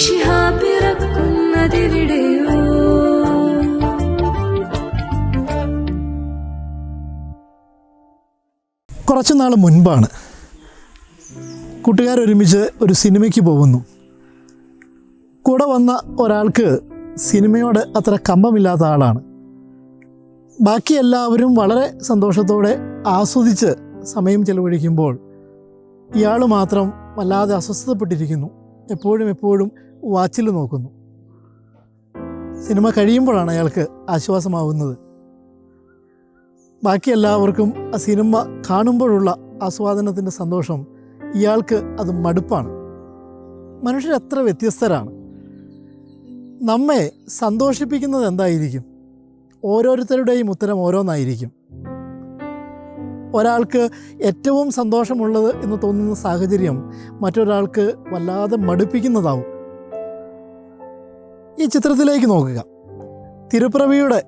ശിഹാ കുറച്ച് നാൾ മുൻപാണ്. കൂട്ടുകാരൊരുമിച്ച് ഒരു സിനിമയ്ക്ക് പോകുന്നു. കൂടെ വന്ന ഒരാൾക്ക് സിനിമയോട് അത്ര കമ്പമില്ലാത്ത ആളാണ്. ബാക്കി എല്ലാവരും വളരെ സന്തോഷത്തോടെ ആസ്വദിച്ച് സമയം ചെലവഴിക്കുമ്പോൾ ഇയാൾ മാത്രം വല്ലാതെ അസ്വസ്ഥതപ്പെട്ടിരിക്കുന്നു. എപ്പോഴും എപ്പോഴും വാച്ചിൽ നോക്കുന്നു. സിനിമ കഴിയുമ്പോഴാണ് അയാൾക്ക് ആശ്വാസമാവുന്നത്. ബാക്കി എല്ലാവർക്കും ആ സിനിമ കാണുമ്പോഴുള്ള ആസ്വാദനത്തിന്റെ സന്തോഷം ഇയാൾക്ക് അത് മടുപ്പാണ്. മനുഷ്യർ എത്ര വ്യത്യസ്തരാണ്. നമ്മെ സന്തോഷിപ്പിക്കുന്നത് എന്തായിരിക്കും? ഓരോരുത്തരുടെയും ഉത്തരം ഓരോന്നായിരിക്കും. ഒരാൾക്ക് ഏറ്റവും സന്തോഷമുള്ളത് എന്ന് തോന്നുന്ന സാഹചര്യം മറ്റൊരാൾക്ക് വല്ലാതെ മടുപ്പിക്കുന്നതാവും. ഈ ചിത്രത്തിലേക്ക് നോക്കുക. തിരുപ്പിറവിയുടെ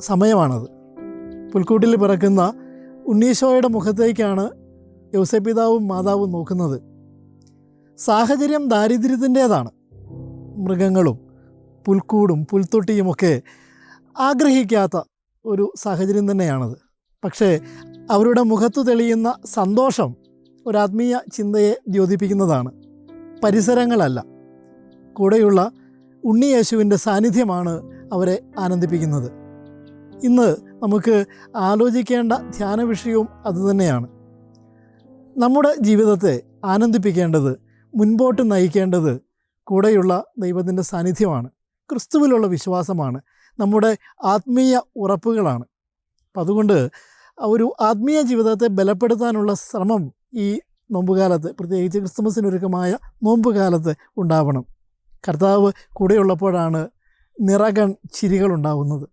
സമയമാണത്. പുൽക്കൂട്ടിൽ പിറക്കുന്ന ഉണ്ണീശോയുടെ മുഖത്തേക്കാണ് യൗസപിതാവും മാതാവും നോക്കുന്നത്. സാഹചര്യം ദാരിദ്ര്യത്തിന്റേതാണ്. മൃഗങ്ങളും പുൽക്കൂടും പുൽത്തൊട്ടിയുമൊക്കെ ആഗ്രഹിക്കാത്ത ഒരു സാഹചര്യം തന്നെയാണത്. പക്ഷേ അവരുടെ മുഖത്തു തെളിയുന്ന സന്തോഷം ഒരാത്മീയ ചിന്തയെ ദ്യോതിപ്പിക്കുന്നതാണ്. പരിസരങ്ങളല്ല. കൂടെയുള്ള ഉണ്ണിയേശുവിന്റെ സാന്നിധ്യമാണ് അവരെ ആനന്ദിപ്പിക്കുന്നത്. ഇന്ന് നമുക്ക് ആലോചിക്കേണ്ട ധ്യാന വിഷയവും അതുതന്നെയാണ് നമ്മുടെ ജീവിതത്തെ ആനന്ദിപ്പിക്കേണ്ടത് മുൻപോട്ട് നയിക്കേണ്ടത് കൂടെയുള്ള ദൈവത്തിന്റെ സാന്നിധ്യമാണ്. ക്രിസ്തുവിലുള്ള വിശ്വാസമാണ്. നമ്മുടെ ആത്മീയ ഉറപ്പുകളാണ്. അപ്പം അതുകൊണ്ട് ഒരു ആത്മീയ ജീവിതത്തെ ബലപ്പെടുത്താനുള്ള ശ്രമം ഈ നോമ്പുകാലത്ത് പ്രത്യേകിച്ച് ക്രിസ്തുമസിനൊരുക്കമായ നോമ്പുകാലത്ത് ഉണ്ടാവണം. കർത്താവ് കൂടെയുള്ളപ്പോഴാണ് നിറകൺ ചിരികൾ ഉണ്ടാവുന്നത്.